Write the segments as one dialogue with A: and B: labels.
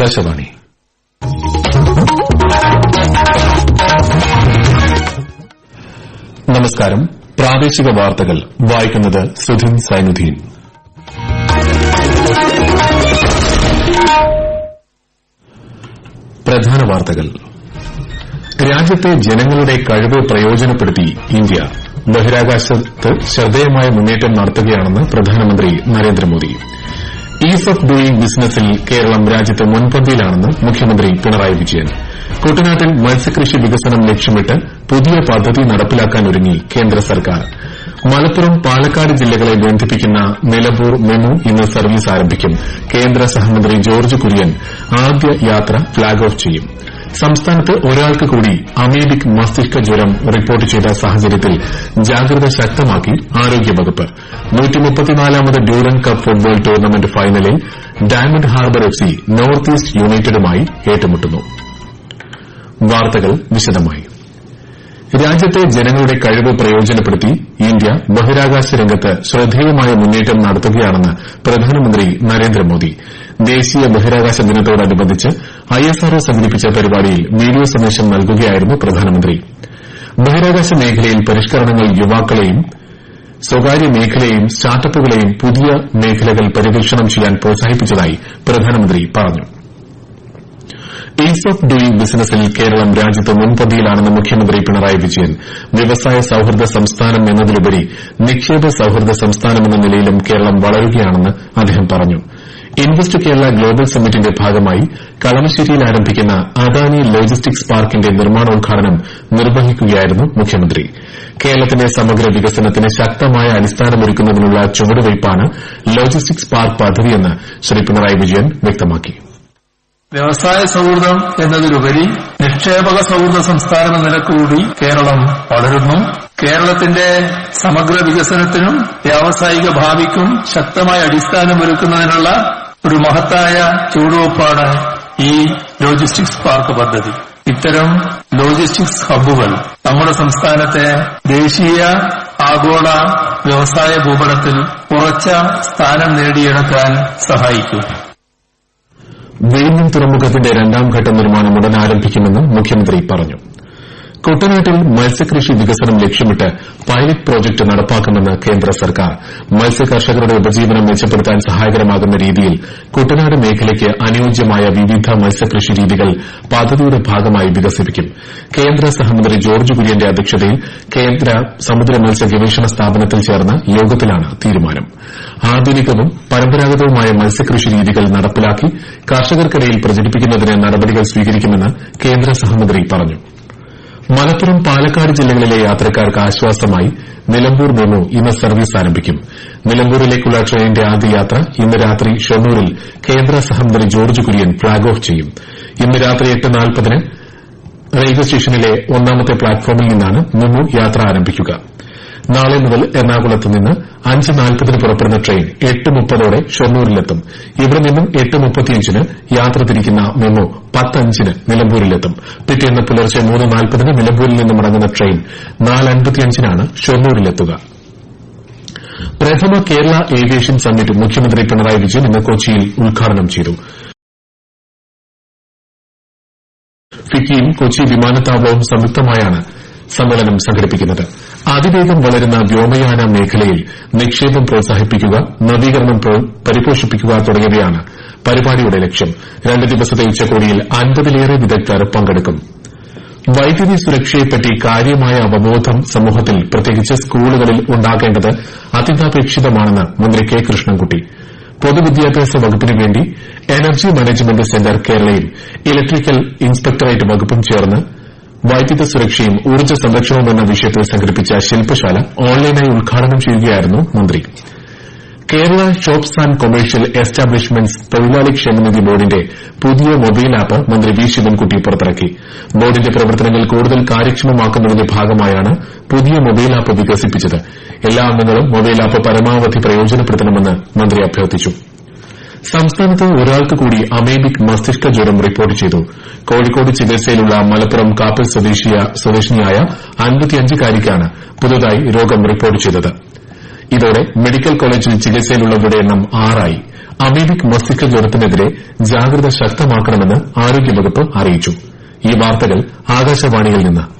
A: ആകാശവാണി. നമസ്കാരം. പ്രാദേശിക വാർത്തകൾ വായിക്കുന്നത് സുധിൻ സൈനുദ്ദീൻ. പ്രധാന വാർത്തകൾ. രാജ്യത്തെ ജനങ്ങളുടെ കഴിവ് പ്രയോജനപ്പെടുത്തി ഇന്ത്യ ബഹിരാകാശത്ത് ശ്രദ്ധേയമായ മുന്നേറ്റം നടത്തുകയാണെന്ന് പ്രധാനമന്ത്രി നരേന്ദ്രമോദി. ഈസ് ഓഫ് ഡൂയിംഗ് ബിസിനസിൽ കേരളം രാജ്യത്ത് മുൻപന്തിയിലാണെന്ന് മുഖ്യമന്ത്രി പിണറായി വിജയൻ. കുട്ടനാട്ടിൽ മത്സ്യകൃഷി വികസനം ലക്ഷ്യമിട്ട് പുതിയ പദ്ധതി നടപ്പിലാക്കാനൊരുങ്ങി കേന്ദ്ര സർക്കാർ. മലപ്പുറം പാലക്കാട് ജില്ലകളെ ബന്ധിപ്പിക്കുന്ന നിലമ്പൂർ മെമു ഇന്ന് സർവീസ് ആരംഭിക്കും. കേന്ദ്ര സഹമന്ത്രി ജോർജ് കുര്യൻ ആദ്യ യാത്ര ഫ്ളാഗ് ഓഫ് ചെയ്യും. സംസ്ഥാനത്ത് ഒരാൾക്ക് കൂടി അമീബിക് മസ്തിഷ്ക ജ്വരം റിപ്പോർട്ട് ചെയ്ത സാഹചര്യത്തിൽ ജാഗ്രത ശക്തമാക്കി ആരോഗ്യവകുപ്പ്. ഡ്യൂറൻ കപ്പ് ഫുട്ബോൾ ടൂർണമെന്റ് ഫൈനലിൽ Diamond Harbour F C North East യുണൈറ്റഡുമായി ഏറ്റുമുട്ടുന്നു. വാർത്തകൾ വിശദമായി. രാജ്യത്തെ ജനങ്ങളുടെ കഴിവ് പ്രയോജനപ്പെടുത്തി ഇന്ത്യ ബഹിരാകാശ രംഗത്ത് ശ്രദ്ധേയമായ മുന്നേറ്റം നടത്തുകയാണെന്ന് പ്രധാനമന്ത്രി നരേന്ദ്രമോദി. ദേശീയ ബഹിരാകാശ ദിനത്തോടനുബന്ധിച്ച് ഐഎസ്ആർഒ സംഘടിപ്പിച്ച പരിപാടിയിൽ വീഡിയോ സന്ദേശം നൽകുകയായിരുന്നു പ്രധാനമന്ത്രി. ബഹിരാകാശ മേഖലയിൽ പരിഷ്കരണങ്ങൾ യുവാക്കളെയും സ്വകാര്യ മേഖലയെയും സ്റ്റാർട്ടപ്പുകളെയും പുതിയ മേഖലകൾ പര്യവേക്ഷണം ചെയ്യാൻ പ്രോത്സാഹിപ്പിച്ചതായി പ്രധാനമന്ത്രി പറഞ്ഞു. ഈസ് ഓഫ് ഡൂയിംഗ് ബിസിനസിൽ കേരളം രാജ്യത്ത് മുൻപന്തിയിലാണെന്ന് മുഖ്യമന്ത്രി പിണറായി വിജയൻ. വ്യവസായ സൌഹൃദ സംസ്ഥാനം എന്നതിലുപരി നിക്ഷേപ സൌഹൃദ സംസ്ഥാനമെന്ന നിലയിലും കേരളം വളരുകയാണെന്ന് അദ്ദേഹം പറഞ്ഞു. ഇൻവെസ്റ്റ് കേരള ഗ്ലോബൽ സമ്മിറ്റിന്റെ ഭാഗമായി കളമശ്ശേരിയിൽ ആരംഭിക്കുന്ന അദാനി ലോജിസ്റ്റിക്സ് പാർക്കിന്റെ നിർമ്മാണോദ്ഘാടനം നിർവഹിക്കുകയായിരുന്നു മുഖ്യമന്ത്രി. കേരളത്തിന്റെ സമഗ്ര വികസനത്തിന് ശക്തമായ അടിസ്ഥാനമൊരുക്കുന്നതിനുള്ള ചുവടുവയ്പ്പാണ് ലോജിസ്റ്റിക്സ് പാർക്ക് പദ്ധതിയെന്ന് ശ്രീ പിണറായി വിജയൻ വ്യക്തമാക്കി.
B: വ്യവസായ സൌഹൃദം എന്നതിലുപരി നിക്ഷേപക സൌഹൃദ സംസ്ഥാനം എന്ന കേരളം വളരുന്നു. കേരളത്തിന്റെ സമഗ്ര വികസനത്തിനും വ്യാവസായിക ഭാവിക്കും ശക്തമായ അടിസ്ഥാനമൊരുക്കുന്നതിനുള്ള ഒരു മഹത്തായ ചുവടുവെപ്പാണ് ഈ ലോജിസ്റ്റിക്സ് പാർക്ക് പദ്ധതി. ഇത്തരം ലോജിസ്റ്റിക്സ് ഹബ്ബുകൾ നമ്മുടെ സംസ്ഥാനത്തെ ദേശീയ ആഗോള വ്യവസായ ഭൂപടത്തിൽ ഉറച്ച സ്ഥാനം നേടിയെടുക്കാൻ സഹായിക്കും.
A: വിഴിഞ്ഞം തുറമുഖത്തിന്റെ രണ്ടാംഘട്ട നിർമ്മാണം ഉടൻ ആരംഭിക്കുമെന്ന് മുഖ്യമന്ത്രി പറഞ്ഞു കുട്ടനാട്ടിൽ മത്സ്യകൃഷി വികസനം ലക്ഷ്യമിട്ട് പൈലറ്റ് പ്രോജക്ട് നടപ്പാക്കുമെന്ന് കേന്ദ്ര സർക്കാർ. മത്സ്യകർഷകരുടെ ഉപജീവനം മെച്ചപ്പെടുത്താൻ സഹായകരമാകുന്ന രീതിയിൽ കുട്ടനാട് മേഖലയ്ക്ക് അനുയോജ്യമായ വിവിധ മത്സ്യകൃഷി രീതികൾ പദ്ധതിയുടെ ഭാഗമായി വികസിപ്പിക്കും. കേന്ദ്ര സഹമന്ത്രി ജോർജ് കുര്യന്റെ അധ്യക്ഷതയിൽ കേന്ദ്ര സമുദ്ര മത്സ്യ ഗവേഷണ സ്ഥാപനത്തിൽ ചേർന്ന യോഗത്തിലാണ് തീരുമാനം. ആധുനികവും പരമ്പരാഗതവുമായ മത്സ്യകൃഷി രീതികൾ നടപ്പിലാക്കി കർഷകർക്കിടയിൽ പ്രചരിപ്പിക്കുന്നതിന് നടപടികൾ സ്വീകരിക്കുമെന്ന് കേന്ദ്ര സഹമന്ത്രി പറഞ്ഞു. മലപ്പുറം പാലക്കാട് ജില്ലകളിലെ യാത്രക്കാർക്ക് ആശ്വാസമായി നിലമ്പൂർ മെമു ഇന്ന് സർവീസ് ആരംഭിക്കും. നിലമ്പൂരിലേക്കുള്ള ട്രെയിനിന്റെ ആദ്യ യാത്ര ഇന്ന് രാത്രി ഷൊർണൂരിൽ കേന്ദ്ര സഹമന്ത്രി ജോർജ് കുര്യൻ ഫ്ളാഗ് ഓഫ് ചെയ്യും. ഇന്ന് രാത്രി എട്ട് നാൽപ്പതിന് റെയിൽവേ സ്റ്റേഷനിലെ ഒന്നാമത്തെ പ്ലാറ്റ്ഫോമിൽ നിന്നാണ് മെമു യാത്ര ആരംഭിക്കുക. നാളെ മുതൽ എറണാകുളത്ത് നിന്ന് അഞ്ച് നാൽപ്പതിന് പുറപ്പെടുന്ന ട്രെയിൻ എട്ട് മുപ്പതോടെ ഷൊർണൂരിലെത്തും. ഇവിടെ നിന്നും എട്ട് മുപ്പത്തിയഞ്ചിന് യാത്ര തിരിക്കുന്ന മെമു പത്തഞ്ചിന് നിലമ്പൂരിലെത്തും. പിറ്റേന്ന് പുലർച്ചെ മൂന്ന് നാൽപ്പതിന് നിലമ്പൂരിൽ നിന്ന് മടങ്ങുന്ന ട്രെയിൻ നാലൻപത്തിയഞ്ചിനാണ് ഷൊർണൂരിലെത്തുക. പ്രഥമ കേരള ഏവിയേഷൻ സമ്മിറ്റ് മുഖ്യമന്ത്രി പിണറായി വിജയൻ ഇന്ന് കൊച്ചിയിൽ ഉദ്ഘാടനം ചെയ്തു. ഫിക്കിയും കൊച്ചി വിമാനത്താവളവും സംയുക്തമായാണ് സമ്മേളനം സംഘടിപ്പിക്കുന്നത്. അതിവേഗം വളരുന്ന വ്യോമയാന മേഖലയിൽ നിക്ഷേപം പ്രോത്സാഹിപ്പിക്കുക നവീകരണം പരിപോഷിപ്പിക്കുക തുടങ്ങിയവയാണ് പരിപാടിയുടെ ലക്ഷ്യം. രണ്ട് ദിവസത്തെ ഉച്ചകോടിയിൽ അൻപതിലേറെ വിദഗ്ധർ പങ്കെടുക്കും. വൈദ്യുതി സുരക്ഷയെപ്പറ്റി കാര്യമായ അവബോധം സമൂഹത്തിൽ പ്രത്യേകിച്ച് സ്കൂളുകളിൽ ഉണ്ടാകേണ്ടത് അത്യന്താപേക്ഷിതമാണെന്ന് മന്ത്രി കെ. കൃഷ്ണൻകുട്ടി. പൊതുവിദ്യാഭ്യാസ വകുപ്പിനുവേണ്ടി എനർജി മാനേജ്മെന്റ് സെന്റർ കേരളയിൽ ഇലക്ട്രിക്കൽ ഇൻസ്പെക്ടറേറ്റ് വകുപ്പും ചേർന്ന് വൈദ്യുത സുരക്ഷയും ഊർജ സംരക്ഷണവും എന്ന വിഷയത്തിൽ സംഘടിപ്പിച്ച ശില്പശാല ഓൺലൈനായി ഉദ്ഘാടനം ചെയ്യുകയായിരുന്നു മന്ത്രി. Kerala shops and commercial establishments തൊഴിലാളി ക്ഷേമനിധി ബോർഡിന്റെ പുതിയ മൊബൈൽ ആപ്പ് മന്ത്രി വി ശിവൻകുട്ടി പുറത്തിറക്കി. ബോർഡിന്റെ പ്രവർത്തനങ്ങൾ കൂടുതൽ കാര്യക്ഷമമാക്കുന്നതിന്റെ ഭാഗമായാണ് പുതിയ മൊബൈൽ ആപ്പ് വികസിപ്പിച്ചത്. എല്ലാ അംഗങ്ങളും മൊബൈൽ ആപ്പ് പരമാവധി പ്രയോജനപ്പെടുത്തണമെന്ന് മന്ത്രി അഭ്യർത്ഥിച്ചു. സംസ്ഥാനത്ത് ഒരാൾക്ക് കൂടി അമേബിക് മസ്തിഷ്ക ജ്വരം റിപ്പോർട്ട് ചെയ്തു. കോഴിക്കോട് ചികിത്സയിലുള്ള മലപ്പുറം കാപ്പൽ സ്വദേശിനിയായ അൻപത്തിയഞ്ചുകാരിക്കാണ് പുതുതായി രോഗം റിപ്പോർട്ട് ചെയ്തത്. ഇതോടെ മെഡിക്കൽ കോളേജിൽ ചികിത്സയിലുള്ളവരുടെ എണ്ണം ആറായി. അമീബിക് മസ്തിഷ്ക ജ്വരത്തിനെതിരെ ജാഗ്രത ശക്തമാക്കണമെന്ന് ആരോഗ്യവകുപ്പ് അറിയിച്ചു. ഈ വാർത്തകൾ ആകാശവാണിയിൽ നിന്ന്.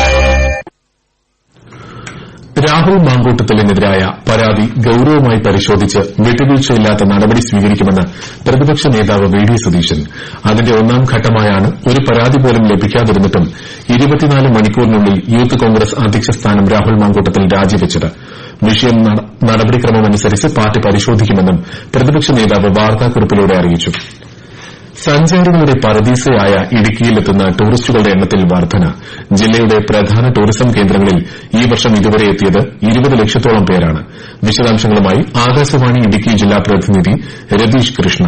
A: രാഹുൽ മാങ്കൂട്ടത്തിലിനെതിരായ പരാതി ഗൌരവമായി പരിശോധിച്ച് വിട്ടുവീഴ്ചയില്ലാത്ത നടപടി സ്വീകരിക്കുമെന്ന് പ്രതിപക്ഷ നേതാവ് വി ഡി സതീശൻ. അതിന്റെ ഒന്നാം ഘട്ടമായാണ് ഒരു പരാതി പോലും ലഭിക്കാതിരുന്നിട്ടും മണിക്കൂറിനുള്ളിൽ യൂത്ത് കോൺഗ്രസ് അധ്യക്ഷ സ്ഥാനം രാഹുൽ മാങ്കൂട്ടത്തിൽ രാജിവെച്ചത്. വിഷയം നടപടിക്രമമനുസരിച്ച് പാർട്ടി പരിശോധിക്കുമെന്നും പ്രതിപക്ഷ നേതാവ് വാർത്താക്കുറിപ്പിലൂടെ അറിയിച്ചു. സഞ്ചാരികളുടെ പരദീസയായ ഇടുക്കിയിലെത്തുന്ന ടൂറിസ്റ്റുകളുടെ എണ്ണത്തിൽ വർധന. ജില്ലയുടെ പ്രധാന ടൂറിസം കേന്ദ്രങ്ങളിൽ ഈ വർഷം ഇതുവരെ എത്തിയത് ഇരുപത് ലക്ഷത്തോളം പേരാണ്. വിശദാംശങ്ങളുമായി ആകാശവാണി ഇടുക്കി ജില്ലാ പ്രതിനിധി രതീഷ് കൃഷ്ണ.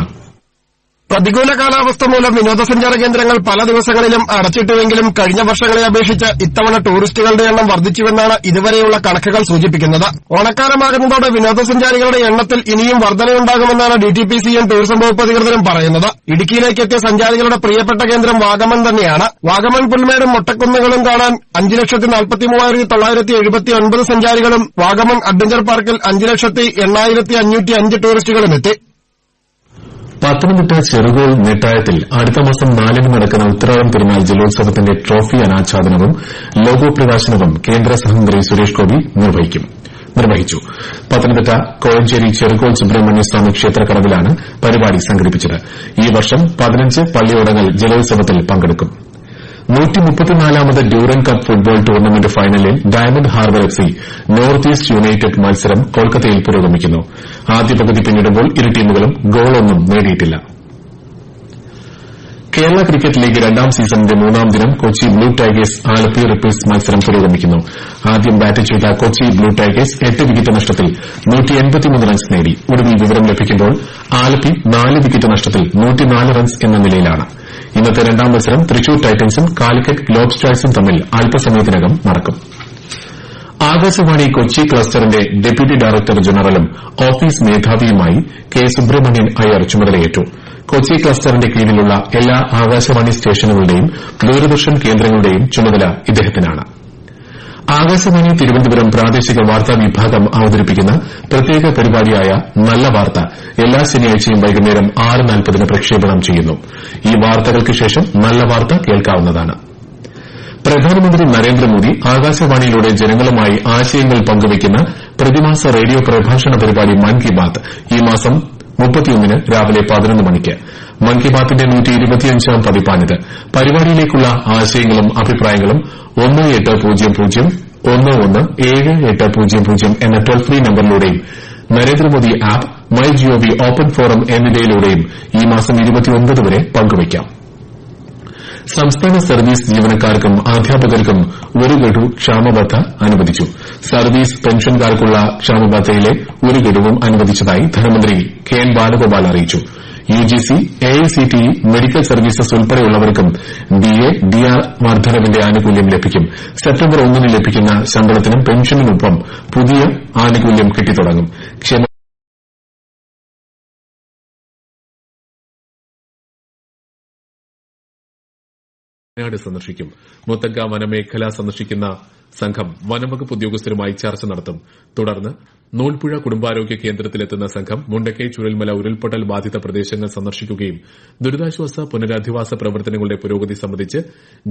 C: പ്രതികൂല കാലാവസ്ഥ മൂലം വിനോദസഞ്ചാര കേന്ദ്രങ്ങൾ പല ദിവസങ്ങളിലും അടച്ചിട്ടുവെങ്കിലും കഴിഞ്ഞ വർഷങ്ങളെ അപേക്ഷിച്ച് ഇത്തവണ ടൂറിസ്റ്റുകളുടെ എണ്ണം വർദ്ധിച്ചുവെന്നാണ് ഇതുവരെയുള്ള കണക്കുകൾ സൂചിപ്പിക്കുന്നത്. ഓണക്കാലമാകുന്നതോടെ വിനോദസഞ്ചാരികളുടെ എണ്ണത്തിൽ ഇനിയും വർധനയുണ്ടാകുമെന്നാണ് ഡിടിപിസിയും ടൂറിസം വകുപ്പ് അധികൃതരും പറയുന്നത്. ഇടുക്കിയിലേക്ക് എത്തിയ സഞ്ചാരികളുടെ പ്രിയപ്പെട്ട കേന്ദ്രം വാഗമൺ തന്നെയാണ്. വാഗമൺ പുൽമേടും മൊട്ടക്കുന്നുകളും കാണാൻ അഞ്ച് ലക്ഷത്തി നാൽപ്പത്തി മൂവായിരത്തി തൊള്ളായിരത്തി എഴുപത്തി ഒൻപത് സഞ്ചാരികളും വാഗമൺ അഡ്വഞ്ചർ പാർക്കിൽ അഞ്ച് ലക്ഷത്തി എണ്ണായിരത്തി അഞ്ഞൂറ്റി അഞ്ച് ടൂറിസ്റ്റുകളും എത്തി.
A: പത്തനംതിട്ട ചെറുകോൾ നെട്ടായത്തിൽ അടുത്ത മാസം നാലിന് നടക്കുന്ന ഉത്രാടം പെരുന്നാൾ ജലോത്സവത്തിന്റെ ട്രോഫി അനാച്ഛാദനവും ലോഗോ പ്രകാശനവും കേന്ദ്ര സഹമന്ത്രി സുരേഷ് ഗോപി നിർവഹിച്ചു. പത്തനംതിട്ട കോഴഞ്ചേരി ചെറുകോൾ സുബ്രഹ്മണ്യസ്വാമി ക്ഷേത്രക്കടവിലാണ് പരിപാടി സംഘടിപ്പിച്ചത്. ഈ വർഷം പതിനഞ്ച് പള്ളിയോടങ്ങൾ ജലോത്സവത്തിൽ പങ്കെടുക്കും. നൂറ്റിമുപ്പത്തിനാലാമത് ഡ്യൂറൻ കപ്പ് ഫുട്ബോൾ ടൂർണമെന്റ് ഫൈനലിൽ Diamond Harbour F C North East United മത്സരം കൊൽക്കത്തയിൽ പുരോഗമിക്കുന്നു. ആദ്യ പകുതി പിന്നിടുമ്പോൾ ഇരു ടീമുകളും ഗോളൊന്നും നേടിയിട്ടില്ല. കേരള ക്രിക്കറ്റ് ലീഗ് രണ്ടാം സീസണിന്റെ മൂന്നാം ദിനം Kochi Blue Tigers Alappuzha Ripples മത്സരം പുരോഗമിക്കുന്നു. ആദ്യം ബാറ്റ് ചെയ്ത കൊച്ചി ബ്ലൂ ടൈഗേഴ്സ് എട്ട് വിക്കറ്റ് നഷ്ടത്തിൽ റൺസ് നേടി. ഒടുവിൽ വിവരം ലഭിക്കുമ്പോൾ ആലപ്പി നാല് വിക്കറ്റ് നഷ്ടത്തിൽ റൺസ് എന്ന നിലയിലാണ്. ഇന്നത്തെ രണ്ടാം മത്സരം തൃശൂർ ടൈറ്റൻസും കാലിക്കറ്റ് ഗ്ലോബ് സ്റ്റാഴ്സും തമ്മിൽ അല്പസമയത്തിനകം നടക്കും ആകാശവാണി കൊച്ചി ക്ലസ്റ്ററിന്റെ ഡെപ്യൂട്ടി ഡയറക്ടർ ജനറലും ഓഫീസ് മേധാവിയുമായി കെ സുബ്രഹ്മണ്യൻ അയ്യർ ചുമതലയേറ്റു. കൊച്ചി ക്ലസ്റ്ററിന്റെ കീഴിലുള്ള എല്ലാ ആകാശവാണി സ്റ്റേഷനുകളുടെയും ദൂരദർശൻ കേന്ദ്രങ്ങളുടെയും ചുമതല ഇദ്ദേഹത്തിനാണ്. ആകാശവാണി തിരുവനന്തപുരം പ്രാദേശിക വാർത്താ വിഭാഗം അവതരിപ്പിക്കുന്ന പ്രത്യേക പരിപാടിയായ നല്ല വാർത്ത. എല്ലാ ശനിയാഴ്ചയും വൈകുന്നേരം ആറ് നാൽപ്പതിന് പ്രക്ഷേപണം ചെയ്യുന്നു. ഈ വാർത്തകൾക്ക് ശേഷം നല്ല വാർത്ത കേൾക്കാവുന്നതാണ്. പ്രധാനമന്ത്രി നരേന്ദ്രമോദി ആകാശവാണിയിലൂടെ ജനങ്ങളുമായി ആശയങ്ങൾ പങ്കുവയ്ക്കുന്ന പ്രതിമാസ റേഡിയോ പ്രഭാഷണ പരിപാടി മൻ കി ബാത്ത് ഈ മാസം മുപ്പത്തിയൊന്നിന് രാവിലെ പതിനൊന്ന് മണിക്ക്. മൻ കി ബാത്തിന്റെ നൂറ്റി ഇരുപത്തിയഞ്ചാം പതിപ്പാണിത്. പരിപാടിയിലേക്കുള്ള ആശയങ്ങളും അഭിപ്രായങ്ങളും ഒന്ന് എട്ട് പൂജ്യം പൂജ്യം ഒന്ന് ഒന്ന് ഏഴ് എട്ട് പൂജ്യം പൂജ്യം എന്ന toll free നമ്പറിലൂടെയും Narendra Modi app my G O V open forum എന്നിവയിലൂടെയും ഈ മാസം വരെ പങ്കുവയ്ക്കാം. സംസ്ഥാന സർവീസ് ജീവനക്കാർക്കും അധ്യാപകർക്കും ഒരു ഗഡു ക്ഷാമബത്ത അനുവദിച്ചു. സർവീസ് പെൻഷൻകാർക്കുള്ള ക്ഷാമബത്തയിലെ ഒരു ഗഡുവും അനുവദിച്ചതായി ധനമന്ത്രി കെ എൻ ബാലഗോപാൽ അറിയിച്ചു. യുജിസി എഐസിടിഇ മെഡിക്കൽ സർവീസസ് ഉൾപ്പെടെയുള്ളവർക്കും ഡി ആർ വർദ്ധനവിന്റെ ആനുകൂല്യം ലഭിക്കും. സെപ്റ്റംബർ ഒന്നിന് ലഭിക്കുന്ന ശമ്പളത്തിനും പെൻഷനുമൊപ്പം പുതിയ ആനുകൂല്യം കിട്ടിത്തുടങ്ങും. വയനാട് സന്ദർശിക്കും. മുത്തങ്ക വനമേഖല സന്ദർശിക്കുന്ന സംഘം വനംവകുപ്പ് ഉദ്യോഗസ്ഥരുമായി ചർച്ച നടത്തും. തുടർന്ന് നൂൽപ്പുഴ കുടുംബാരോഗ്യ കേന്ദ്രത്തിലെത്തുന്ന സംഘം മുണ്ടക്കൈ ചുഴൽമല ഉരുൾപൊട്ടൽ ബാധിത പ്രദേശങ്ങൾ സന്ദർശിക്കുകയും ദുരിതാശ്വാസ പുനരധിവാസ പ്രവർത്തനങ്ങളുടെ പുരോഗതി സംബന്ധിച്ച്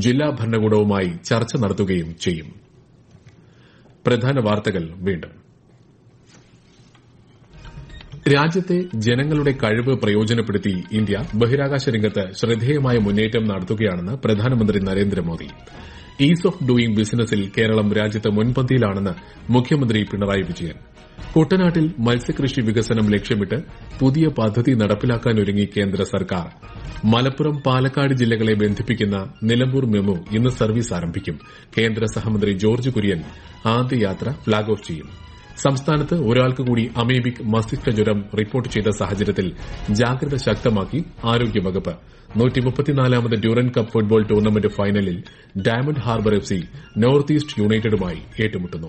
A: ജില്ലാ ഭരണകൂടവുമായി ചർച്ച നടത്തുകയും ചെയ്യും. രാജ്യത്തെ ജനങ്ങളുടെ കഴിവ് പ്രയോജനപ്പെടുത്തി ഇന്ത്യ ബഹിരാകാശ രംഗത്ത് ശ്രദ്ധേയമായ മുന്നേറ്റം നടത്തുകയാണെന്ന് പ്രധാനമന്ത്രി നരേന്ദ്രമോദി. ഈസ് ഓഫ് ഡൂയിംഗ് ബിസിനസിൽ കേരളം രാജ്യത്ത് മുൻപന്തിയിലാണെന്ന് മുഖ്യമന്ത്രി പിണറായി വിജയൻ. കുട്ടനാട്ടിൽ മത്സ്യകൃഷി വികസനം ലക്ഷ്യമിട്ട് പുതിയ പദ്ധതി നടപ്പിലാക്കാനൊരുങ്ങി കേന്ദ്ര സർക്കാർ. മലപ്പുറം പാലക്കാട് ജില്ലകളെ ബന്ധിപ്പിക്കുന്ന നിലമ്പൂർ മെമു ഇന്ന് സർവീസ് ആരംഭിക്കും. കേന്ദ്ര സഹമന്ത്രി ജോർജ് കുര്യൻ ആദ്യയാത്ര ഫ്ളാഗ് ഓഫ് ചെയ്യും. സംസ്ഥാനത്ത് ഒരാൾക്ക് കൂടി അമേബിക് മസ്തിഷ്ക ജ്വരം റിപ്പോർട്ട് ചെയ്ത സാഹചര്യത്തിൽ ജാഗ്രത ശക്തമാക്കി ആരോഗ്യവകുപ്പ്. നൂറ്റിമുപ്പത്തിനാലാമത് ഡ്യൂറൻ കപ്പ് ഫുട്ബോൾ ടൂർണമെന്റ് ഫൈനലിൽ Diamond Harbour F C North East യുണൈറ്റഡുമായി ഏറ്റുമുട്ടുന്നു.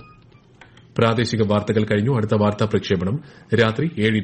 A: പ്രാദേശിക വാർത്തകൾ കഴിഞ്ഞു. അടുത്ത വാർത്താ പ്രക്ഷേപണം രാത്രി ഏഴ്